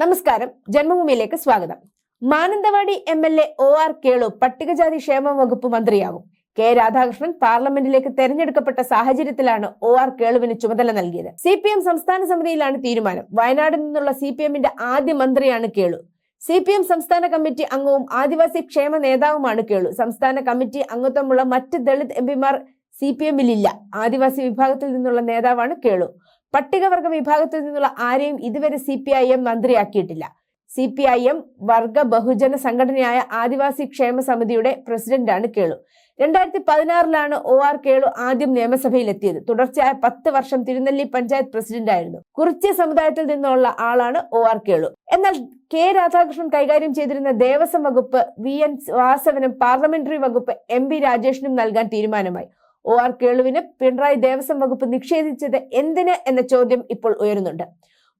നമസ്കാരം. ജന്മഭൂമിയിലേക്ക് സ്വാഗതം. Mananthavady M L A O R Kelu പട്ടികജാതി ക്ഷേമ വകുപ്പ് മന്ത്രിയാകും. കെ രാധാകൃഷ്ണൻ പാർലമെന്റിലേക്ക് തെരഞ്ഞെടുക്കപ്പെട്ട സാഹചര്യത്തിലാണ് ഒ ആർ കേളുവിന് ചുമതല നൽകിയത്. സി പി എം സംസ്ഥാന സമിതിയിലാണ് തീരുമാനം. വയനാട് നിന്നുള്ള സി പി എമ്മിന്റെ ആദ്യ മന്ത്രിയാണ് കേളു. സി പി എം സംസ്ഥാന കമ്മിറ്റി അംഗവും ആദിവാസി ക്ഷേമ നേതാവുമാണ് കേളു. സംസ്ഥാന കമ്മിറ്റി അംഗത്വമുള്ള മറ്റ് ദളിത് എം പിമാർ സി പി എമ്മിലില്ല. ആദിവാസി വിഭാഗത്തിൽ നിന്നുള്ള നേതാവാണ് കേളു. പട്ടികവർഗ വിഭാഗത്തിൽ നിന്നുള്ള ആരെയും ഇതുവരെ സി പി ഐ എം മന്ത്രിയാക്കിയിട്ടില്ല. സി പി ഐ എം വർഗ ബഹുജന സംഘടനയായ ആദിവാസി ക്ഷേമ സമിതിയുടെ പ്രസിഡന്റാണ് കേളു. രണ്ടായിരത്തി പതിനാറിലാണ് ഒ ആർ കേളു ആദ്യം നിയമസഭയിലെത്തിയത്. തുടർച്ചയായ പത്ത് വർഷം തിരുനെല്ലി പഞ്ചായത്ത് പ്രസിഡന്റ് ആയിരുന്നു കുറിച്യ സമുദായത്തിൽ നിന്നുള്ള ആളാണ് ഒ ആർ കേളു. എന്നാൽ കെ രാധാകൃഷ്ണൻ കൈകാര്യം ചെയ്തിരുന്ന ദേവസ്വം വകുപ്പ് വി എൻ വാസവനും പാർലമെന്ററി വകുപ്പ് എം വി രാജേഷിനും നൽകാൻ തീരുമാനമായി. ഒ ആർ കേളുവിന് പിണറായി ദേവസ്വം വകുപ്പ് നിഷേധിച്ചത് എന്തിന് എന്ന ചോദ്യം ഇപ്പോൾ ഉയരുന്നുണ്ട്.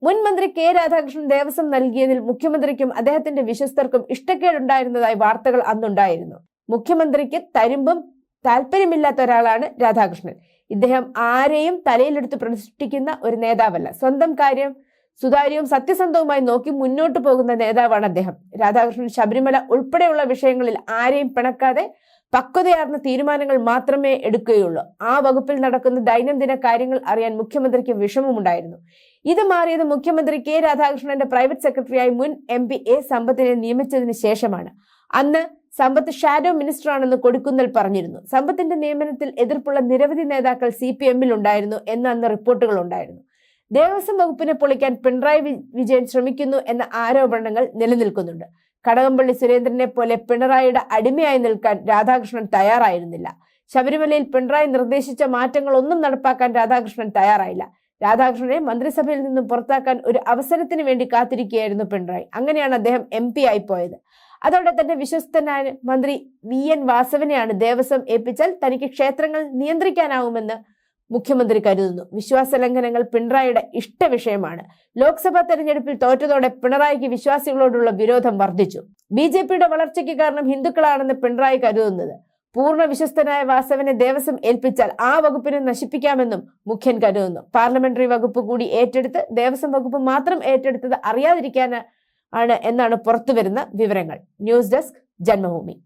മുൻ മന്ത്രി കെ രാധാകൃഷ്ണൻ ദേവസ്വം നൽകിയതിൽ മുഖ്യമന്ത്രിക്കും അദ്ദേഹത്തിന്റെ വിശ്വസ്തർക്കും ഇഷ്ടക്കേടുണ്ടായിരുന്നതായി വാർത്തകൾ അന്നുണ്ടായിരുന്നു. മുഖ്യമന്ത്രിക്ക് തരുമ്പും താല്പര്യമില്ലാത്ത ഒരാളാണ് രാധാകൃഷ്ണൻ. ഇദ്ദേഹം ആരെയും തലയിലെടുത്ത് പ്രതിഷ്ഠിക്കുന്ന ഒരു നേതാവല്ല. സ്വന്തം കാര്യം സുതാര്യവും സത്യസന്ധവുമായി നോക്കി മുന്നോട്ട് പോകുന്ന നേതാവാണ് അദ്ദേഹം. രാധാകൃഷ്ണൻ ശബരിമല ഉൾപ്പെടെയുള്ള വിഷയങ്ങളിൽ ആരെയും പിണക്കാതെ പക്വതയാർന്ന തീരുമാനങ്ങൾ മാത്രമേ എടുക്കുകയുള്ളൂ. ആ വകുപ്പിൽ നടക്കുന്ന ദൈനംദിന കാര്യങ്ങൾ അറിയാൻ മുഖ്യമന്ത്രിക്ക് വിഷമമുണ്ടായിരുന്നു. ഇത് മാറിയത് മുഖ്യമന്ത്രി കെ രാധാകൃഷ്ണന്റെ പ്രൈവറ്റ് സെക്രട്ടറിയായി മുൻ എം പി എ സമ്പത്തിനെ നിയമിച്ചതിന് ശേഷമാണ്. അന്ന് സമ്പത്ത് ഷാഡോ മിനിസ്റ്റർ ആണെന്ന് കൊടുക്കുന്നൽ പറഞ്ഞിരുന്നു. സമ്പത്തിന്റെ നിയമനത്തിൽ എതിർപ്പുള്ള നിരവധി നേതാക്കൾ സി പി എമ്മിൽ ഉണ്ടായിരുന്നു എന്ന് അന്ന് റിപ്പോർട്ടുകൾ ഉണ്ടായിരുന്നു. ദേവസ്വം വകുപ്പിനെ പൊളിക്കാൻ പിണറായി വിജയൻ ശ്രമിക്കുന്നു എന്ന ആരോപണങ്ങൾ നിലനിൽക്കുന്നുണ്ട്. കടകംപള്ളി സുരേന്ദ്രനെ പോലെ പിണറായിയുടെ അടിമയായി നിൽക്കാൻ രാധാകൃഷ്ണൻ തയ്യാറായിരുന്നില്ല. ശബരിമലയിൽ പിണറായി നിർദ്ദേശിച്ച മാറ്റങ്ങളൊന്നും നടപ്പാക്കാൻ രാധാകൃഷ്ണൻ തയ്യാറായില്ല. രാധാകൃഷ്ണനെ മന്ത്രിസഭയിൽ നിന്നും പുറത്താക്കാൻ ഒരു അവസരത്തിന് വേണ്ടി കാത്തിരിക്കുകയായിരുന്നു പിണറായി. അങ്ങനെയാണ് അദ്ദേഹം എം പി പോയത്. അതോടെ തന്നെ വിശ്വസ്തനായ മന്ത്രി വി എൻ വാസവനെയാണ് ദേവസ്വം ഏൽപ്പിച്ചാൽ തനിക്ക് ക്ഷേത്രങ്ങൾ നിയന്ത്രിക്കാനാവുമെന്ന് മുഖ്യമന്ത്രി കരുതുന്നു വിശ്വാസ ലംഘനങ്ങൾ പിണറായിയുടെ ഇഷ്ട വിഷയമാണ് ലോക്സഭാ തെരഞ്ഞെടുപ്പിൽ തോറ്റതോടെ പിണറായിക്ക് വിശ്വാസികളോടുള്ള വിരോധം വർദ്ധിച്ചു. ബി ജെ പിയുടെ വളർച്ചയ്ക്ക് കാരണം ഹിന്ദുക്കളാണെന്ന് പിണറായി കരുതുന്നത്. പൂർണ വിശ്വസ്തനായ വാസവനെ ദേവസ്വം ഏൽപ്പിച്ചാൽ ആ വകുപ്പിനെ നശിപ്പിക്കാമെന്നും മുഖ്യൻ കരുതുന്നു. പാർലമെന്ററി വകുപ്പ് കൂടി ഏറ്റെടുത്ത് ദേവസ്വം വകുപ്പ് മാത്രം ഏറ്റെടുത്തത് അറിയാതിരിക്കാൻ ആണ് എന്നാണ് പുറത്തുവരുന്ന വിവരങ്ങൾ. News desk Janmabhumi.